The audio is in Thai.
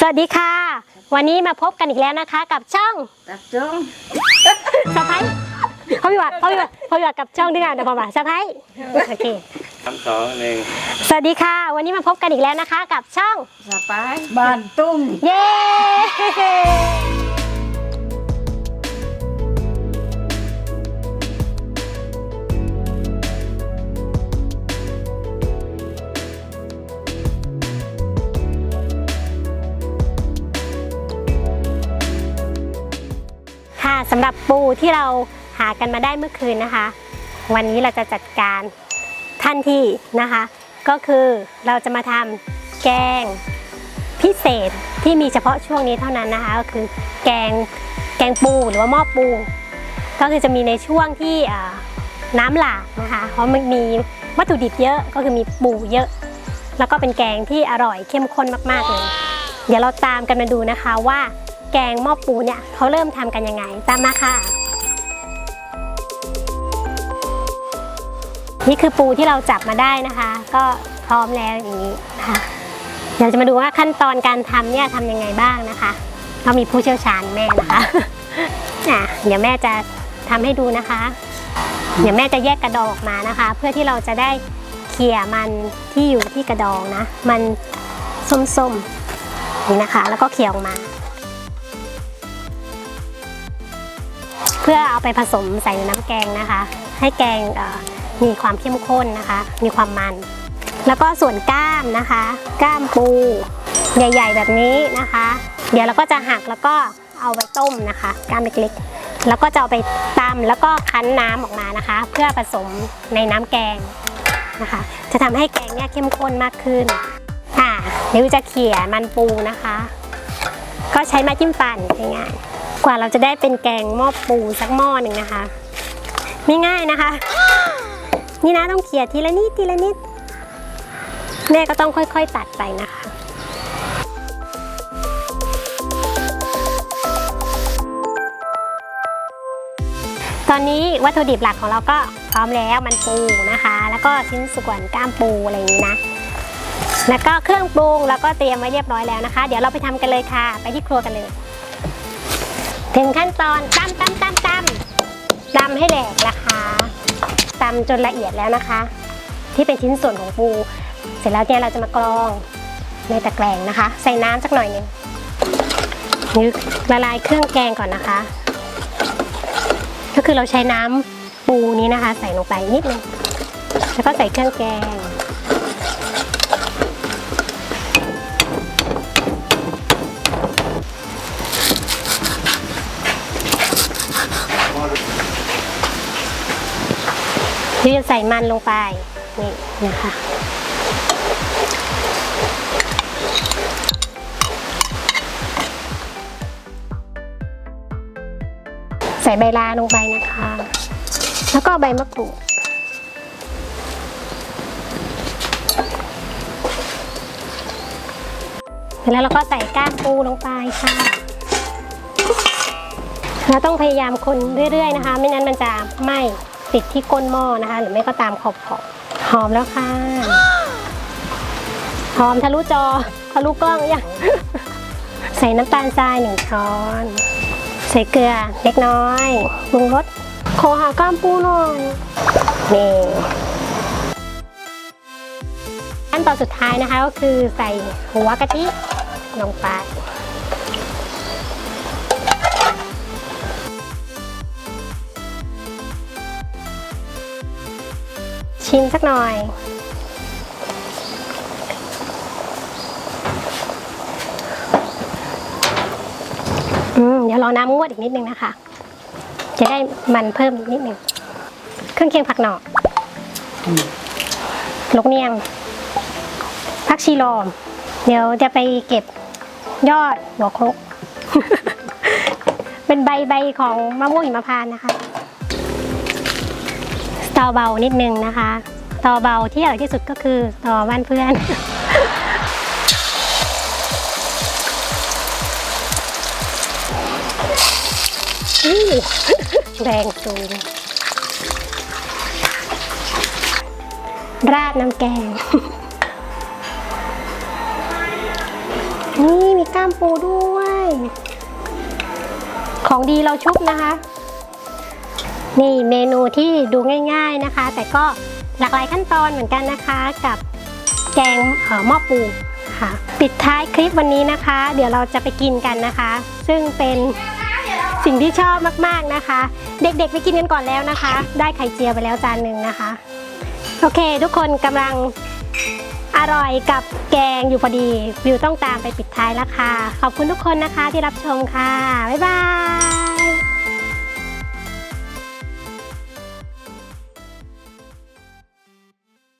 สวัสดีค่ะ วันนี้มาพบกันอีกแล้วนะคะ กับช่องตักจ้องสะพ้ายเขาพิวัตรเขาพิวัตรเขาพิวัตรกับช่องด้วยกันเดี๋ยวบอกว่าสะพ้ายโอเคสามสองหนึ่งสวัสดีค่ะ วันนี้มาพบกันอีกแล้วนะคะ กับช่องสบายบ้านตุ้มเย้ สำหรับปูที่เราหากันมาได้เมื่อคืนนะคะ วันนี้เราจะจัดการทันทีนะคะ ก็คือเราจะมาทำแกงพิเศษที่มีเฉพาะช่วงนี้เท่านั้นนะคะ ก็คือแกงแกงปูหรือว่าหม้อปู ก็คือจะมีในช่วงที่น้ำหลากนะคะ เพราะมันมีวัตถุดิบเยอะก็คือมีปูเยอะ แล้วก็เป็นแกงที่อร่อยเข้มข้นมากๆเลยเดี๋ยวเราตามกันมาดูนะคะว่า แกงหม้อปูเนี่ยเขาเริ่มทำกันยังไง ตามมาค่ะ นี่คือปูที่เราจับมาได้นะคะ ก็พร้อมแล้วอย่างนี้นะคะเดี๋ยวจะมาดูว่าขั้นตอนการทำเนี่ยทำยังไงบ้างนะคะเรามีผู้เชี่ยวชาญแม่นะคะอะเดี๋ยวแม่จะทำให้ดูนะคะ เดี๋ยวแม่จะแยกกระดองออกมานะคะ เพื่อที่เราจะได้เขี่ยมันที่อยู่ที่กระดองนะ มันส้มๆนี่นะคะ แล้วก็เขี่ยออกมา เพื่อเอาไปผสมใส่ในน้ำแกงนะคะ ให้แกงมีความเข้มข้นนะคะ มีความมัน แล้วก็ส่วนก้ามนะคะ ก้ามปูใหญ่ ๆ แบบนี้นะคะ เดี๋ยวเราก็จะหักแล้วก็เอาไปต้มนะคะ ก้ามเล็กๆแล้วก็จะเอาไปตำแล้วก็คั้นน้ำออกมานะคะ เพื่อผสมในน้ำแกงนะคะ จะทำให้แกงเนี่ยเข้มข้นมากขึ้นอ่าเดี๋ยวจะเขี่ยมันปูนะคะ ก็ใช้ไม้จิ้มฟันง่ายๆ กว่าเราจะได้เป็นแกงหม้อปูสักหม้อหนึ่งนะคะ ไม่ง่ายนะคะ นี่นะต้องเขี่ยทีละนิดทีละนิด แม่ก็ต้องค่อยๆตัดไปนะคะตอนนี้วัตถุดิบหลักของเราก็พร้อมแล้วมันปูนะคะ แล้วก็ชิ้นส่วนกล้ามปูอะไรอย่างนี้นะ แล้วก็เครื่องปรุงเราก็เตรียมไว้เรียบร้อยแล้วนะคะ เดี๋ยวเราไปทำกันเลยค่ะ ไปที่ครัวกันเลย ถึงขั้นตอนตำตำตำตำตำให้แหลกนะคะตำจนละเอียดแล้วนะคะ ที่เป็นชิ้นส่วนของปู เสร็จแล้วเนี่ยเราจะมากรองในตะแกรงนะคะ ใส่น้ำสักหน่อยหนึงนึกละลายเครื่องแกงก่อนนะคะ ก็คือเราใช้น้ำปูนี้นะคะ ใส่ลงไปนิดนึงแล้วก็ใส่เครื่องแกง ที่จะใส่มันลงไป นี่นะคะ ใส่ใบลาลงไปนะคะ แล้วก็ใบมะกรูดเสร็จแล้วเราก็ใส่ก้านปูลงไปค่ะแล้วต้องพยายามคนเรื่อยๆนะคะ ไม่งั้นมันจะไหม้ ติดที่ก้นหม้อนะคะ หรือไม่ก็ตามขอบขอบหอมแล้วค่ะหอมทะลุจอทะลุกล้องยังใส่น้ำตาลทรายหนึ่งช้อน ใส่เกลือเล็กน้อยปรุงรสขอหาก้ามปูหน่อยนี่ขั้นตอนสุดท้ายนะคะก็คือใส่หัวกะทิลงไป ชิมสักหน่อย อืมเดี๋ยวรอน้ำงวดอีกนิดนึงนะคะ จะได้มันเพิ่มอีกนิดนึงเครื่องเคียงผักหน่ออลูกเนียงผักชีลอม เดี๋ยวจะไปเก็บยอดหัวครก เป็นใบใบของมะม่วงหิมพานต์นะคะสต อเบานิดนึงนะคะสตอเบาที่อร่อยที่สุดก็คือสตอบ้านเพื่อนอู้แรงสูงราดน้ำแกง นี่มีกล้ามปูด้วย ของดีเราชุบนะคะ นี่เมนูที่ดูง่ายๆนะคะ แต่ก็หลากหลายขั้นตอนเหมือนกันนะคะกับแกงหม้อปูค่ะปิดท้ายคลิปวันนี้นะคะ เดี๋ยวเราจะไปกินกันนะคะ ซึ่งเป็นสิ่งที่ชอบมากๆนะคะ เด็กๆไปกินกันก่อนแล้วนะคะ ได้ไข่เจียวไปแล้วจานหนึ่งนะคะ โอเค ทุกคนกำลังอร่อยกับแกงอยู่พอดี วิวต้องตามไปปิดท้ายแล้วค่ะ ขอบคุณทุกคนนะคะที่รับชมค่ะ บ๊ายบาย